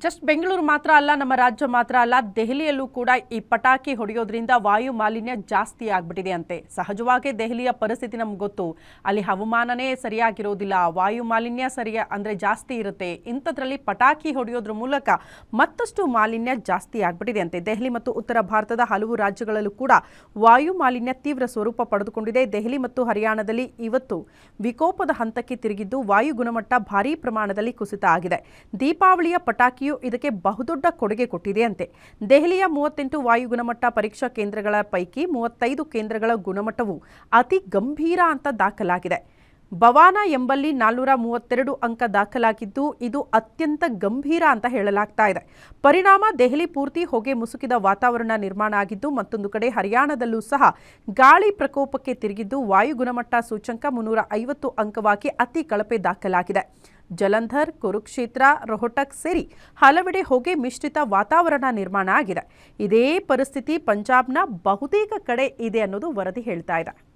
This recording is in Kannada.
ಜಸ್ಟ್ ಬೆಂಗಳೂರು ಮಾತ್ರ ಅಲ್ಲ, ನಮ್ಮ ರಾಜ್ಯ ಮಾತ್ರ ಅಲ್ಲ, ದೆಹಲಿಯಲ್ಲೂ ಕೂಡ ಈ ಪಟಾಕಿ ಹೊಡೆಯೋದ್ರಿಂದ ವಾಯು ಮಾಲಿನ್ಯ ಜಾಸ್ತಿ ಆಗ್ಬಿಟ್ಟಿದೆ ಅಂತೆ. ಸಹಜವಾಗಿ ದೆಹಲಿಯ ಪರಿಸ್ಥಿತಿ ನಮ್ಗೆ ಗೊತ್ತು. ಅಲ್ಲಿ ಹವಾಮಾನನೇ ಸರಿಯಾಗಿರೋದಿಲ್ಲ, ವಾಯು ಮಾಲಿನ್ಯ ಸರಿಯ, ಅಂದರೆ ಜಾಸ್ತಿ ಇರುತ್ತೆ. ಇಂಥದ್ರಲ್ಲಿ ಪಟಾಕಿ ಹೊಡೆಯೋದ್ರ ಮೂಲಕ ಮತ್ತಷ್ಟು ಮಾಲಿನ್ಯ ಜಾಸ್ತಿ ಆಗ್ಬಿಟ್ಟಿದೆ ಅಂತೆ. ದೆಹಲಿ ಮತ್ತು ಉತ್ತರ ಭಾರತದ ಹಲವು ರಾಜ್ಯಗಳಲ್ಲೂ ಕೂಡ ವಾಯು ಮಾಲಿನ್ಯ ತೀವ್ರ ಸ್ವರೂಪ ಪಡೆದುಕೊಂಡಿದೆ. ದೆಹಲಿ ಮತ್ತು ಹರಿಯಾಣದಲ್ಲಿ ಇವತ್ತು ವಿಕೋಪದ ಹಂತಕ್ಕೆ ತಿರುಗಿದ್ದು ವಾಯು ಗುಣಮಟ್ಟ ಭಾರೀ ಪ್ರಮಾಣದಲ್ಲಿ ಕುಸಿತ ಆಗಿದೆ. ದೀಪಾವಳಿಯ ಪಟಾಕಿಯು ಇದಕ್ಕೆ ಬಹುದೊಡ್ಡ ಕೊಡುಗೆ ಕೊಟ್ಟಿದೆಯಂತೆ. ದೆಹಲಿಯ ಮೂವತ್ತೆಂಟು ವಾಯು ಗುಣಮಟ್ಟ ಪರೀಕ್ಷಾ ಕೇಂದ್ರಗಳ ಪೈಕಿ ಮೂವತ್ತೈದು ಕೇಂದ್ರಗಳ ಗುಣಮಟ್ಟವು ಅತಿ ಗಂಭೀರ ಅಂತ ದಾಖಲಾಗಿದೆ. ಬವಾನ ಎಂಬಲ್ಲಿ ನಾಲ್ನೂರ ಮೂವತ್ತೆರಡು ಅಂಕ ದಾಖಲಾಗಿದ್ದು, ಇದು ಅತ್ಯಂತ ಗಂಭೀರ ಅಂತ ಹೇಳಲಾಗ್ತಾ ಇದೆ. ಪರಿಣಾಮ ದೆಹಲಿ ಪೂರ್ತಿ ಹೊಗೆ ಮುಸುಕಿದ ವಾತಾವರಣ ನಿರ್ಮಾಣ ಆಗಿದ್ದು, ಮತ್ತೊಂದು ಕಡೆ ಹರಿಯಾಣದಲ್ಲೂ ಸಹ ಗಾಳಿ ಪ್ರಕೋಪಕ್ಕೆ ತಿರುಗಿದ್ದು, ವಾಯು ಗುಣಮಟ್ಟ ಸೂಚಂಕ ಮುನ್ನೂರ ಐವತ್ತು ಅಂಕವಾಗಿ ಅತಿ ಕಳಪೆ ದಾಖಲಾಗಿದೆ. ಜಲಂಧರ್, ಕುರುಕ್ಷೇತ್ರ, ರೋಹಟಕ್ ಸೇರಿ ಹಲವೆಡೆ ಹೊಗೆ ಮಿಶ್ರಿತ ವಾತಾವರಣ ನಿರ್ಮಾಣ ಆಗಿದೆ. ಇದೇ ಪರಿಸ್ಥಿತಿ ಪಂಜಾಬ್ನ ಬಹುತೇಕ ಕಡೆ ಇದೆ ಅನ್ನೋದು ವರದಿ ಹೇಳ್ತಾ ಇದೆ.